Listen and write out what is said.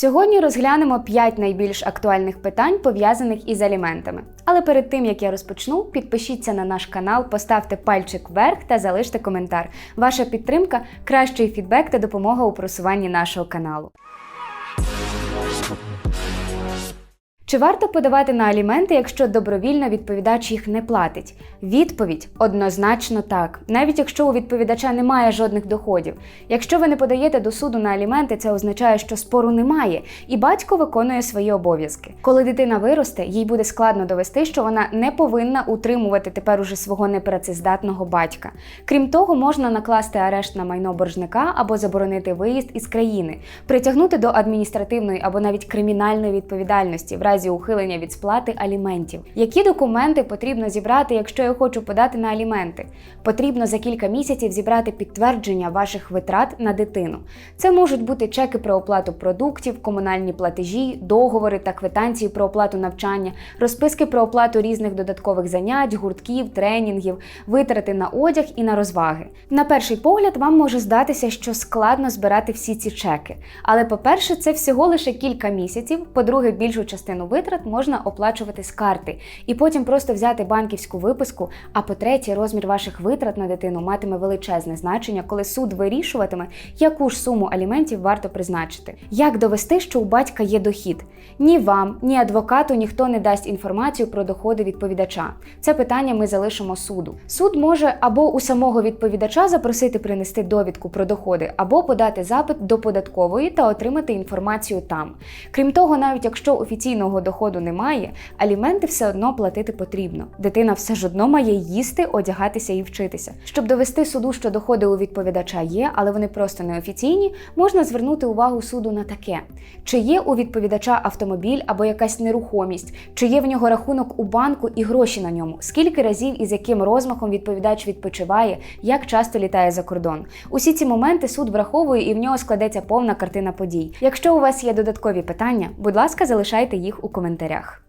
Сьогодні розглянемо 5 найбільш актуальних питань, пов'язаних із аліментами. Але перед тим як я розпочну, підпишіться на наш канал, поставте пальчик вверх та залиште коментар. Ваша підтримка кращий фідбек та допомога у просуванні нашого каналу. Чи варто подавати на аліменти, якщо добровільно відповідач їх не платить? Відповідь однозначно так, навіть якщо у відповідача немає жодних доходів. Якщо ви не подаєте до суду на аліменти, це означає, що спору немає, і батько виконує свої обов'язки. Коли дитина виросте, їй буде складно довести, що вона не повинна утримувати тепер уже свого непрацездатного батька. Крім того, можна накласти арешт на майно боржника або заборонити виїзд із країни, притягнути до адміністративної або навіть кримінальної відповідальності в разі ухилення від сплати аліментів. Які документи потрібно зібрати, якщо я хочу подати на аліменти? Потрібно за кілька місяців зібрати підтвердження ваших витрат на дитину. Це можуть бути чеки про оплату продуктів, комунальні платежі, договори та квитанції про оплату навчання, розписки про оплату різних додаткових занять, гуртків, тренінгів, витрати на одяг і на розваги. На перший погляд вам може здатися, що складно збирати всі ці чеки. Але, по-перше, це всього лише кілька місяців. По-друге, більшу частину витрат можна оплачувати з карти і потім просто взяти банківську виписку. А по-третє, розмір ваших витрат на дитину матиме величезне значення, коли суд вирішуватиме, яку ж суму аліментів варто призначити. Як довести, що у батька є дохід? Ні вам, ні адвокату ніхто не дасть інформацію про доходи відповідача. Це питання ми залишимо суду. Суд може або у самого відповідача запросити принести довідку про доходи, або подати запит до податкової та отримати інформацію там. Крім того, навіть якщо офіційного доходу немає, аліменти все одно платити потрібно. Дитина все ж одно має їсти, одягатися і вчитися. Щоб довести суду, що доходи у відповідача є, але вони просто неофіційні, можна звернути увагу суду на таке: чи є у відповідача автомобіль або якась нерухомість, чи є в нього рахунок у банку і гроші на ньому, скільки разів і з яким розмахом відповідач відпочиває, як часто літає за кордон. Усі ці моменти суд враховує і в нього складеться повна картина подій. Якщо у вас є додаткові питання, будь ласка, залишайте їх у коментарях.